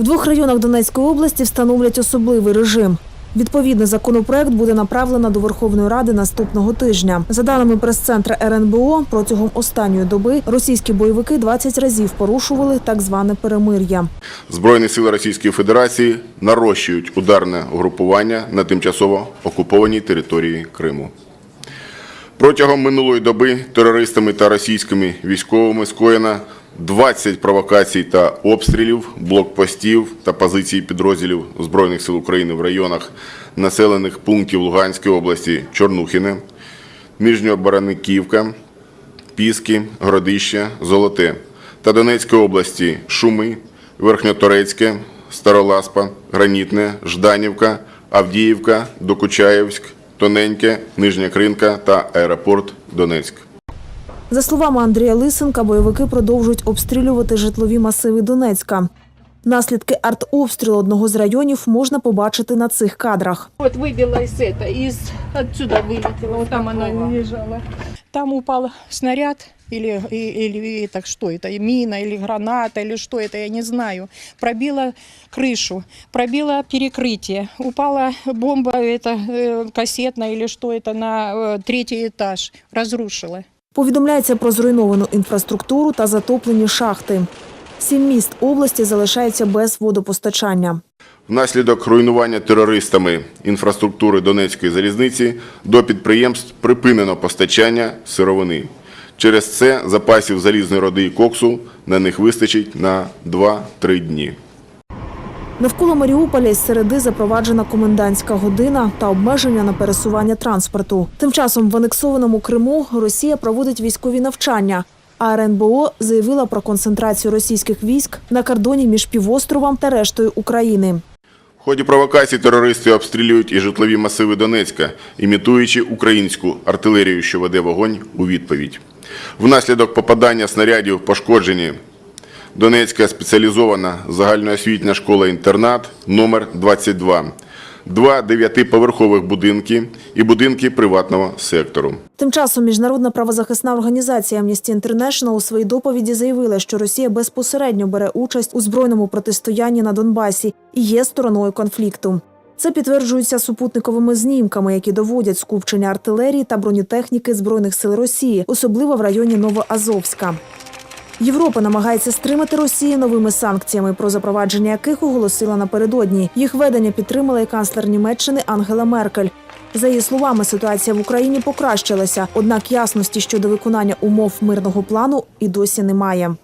В двох районах Донецької області встановлять особливий режим. Відповідний законопроект буде направлено до Верховної Ради наступного тижня. За даними прес-центра РНБО, протягом останньої доби російські бойовики 20 разів порушували так зване перемир'я. Збройні сили Російської Федерації нарощують ударне угрупування на тимчасово окупованій території Криму. Протягом минулої доби терористами та російськими військовими скоєно 20 провокацій та обстрілів, блокпостів та позицій підрозділів Збройних сил України в районах населених пунктів Луганської області Чорнухіне, Нижньобараниківка, Піски, Городище, Золоте та Донецької області Шуми, Верхньоторецьке, Староласпа, Гранітне, Жданівка, Авдіївка, Докучаєвськ, Тоненьке, Нижня Кринка та аеропорт Донецьк. За словами Андрія Лисенка, бойовики продовжують обстрілювати житлові масиви Донецька. Наслідки артобстрілу одного з районів можна побачити на цих кадрах. Вот выбила из это, из отсюда вылетела, вот там оно лежало. Там упал снаряд или, и- или это что это, и мина или граната или что это, я не знаю. Пробила крышу, пробила перекрытие, упала бомба это э, кассетная или что это на э, третий этаж, разрушила. Повідомляється про зруйновану інфраструктуру та затоплені шахти. Сім міст області залишаються без водопостачання. Внаслідок руйнування терористами інфраструктури Донецької залізниці до підприємств припинено постачання сировини. Через це запасів залізної роди і коксу на них вистачить на 2-3 дні. Навколо Маріуполя із середи запроваджена комендантська година та обмеження на пересування транспорту. Тим часом в анексованому Криму Росія проводить військові навчання. А РНБО заявила про концентрацію російських військ на кордоні між півостровом та рештою України. В ході провокацій терористи обстрілюють і житлові масиви Донецька, імітуючи українську артилерію, що веде вогонь у відповідь. Внаслідок попадання снарядів пошкоджені Донецька спеціалізована загальноосвітня школа-інтернат номер 22, два дев'ятиповерхових будинки і будинки приватного сектору. Тим часом міжнародна правозахисна організація Amnesty International у своїй доповіді заявила, що Росія безпосередньо бере участь у збройному протистоянні на Донбасі і є стороною конфлікту. Це підтверджується супутниковими знімками, які доводять скупчення артилерії та бронетехніки збройних сил Росії, особливо в районі Новоазовська. Європа намагається стримати Росію новими санкціями, про запровадження яких оголосила напередодні. Їх ведення підтримала і канцлер Німеччини Ангела Меркель. За її словами, ситуація в Україні покращилася, однак ясності щодо виконання умов мирного плану і досі немає.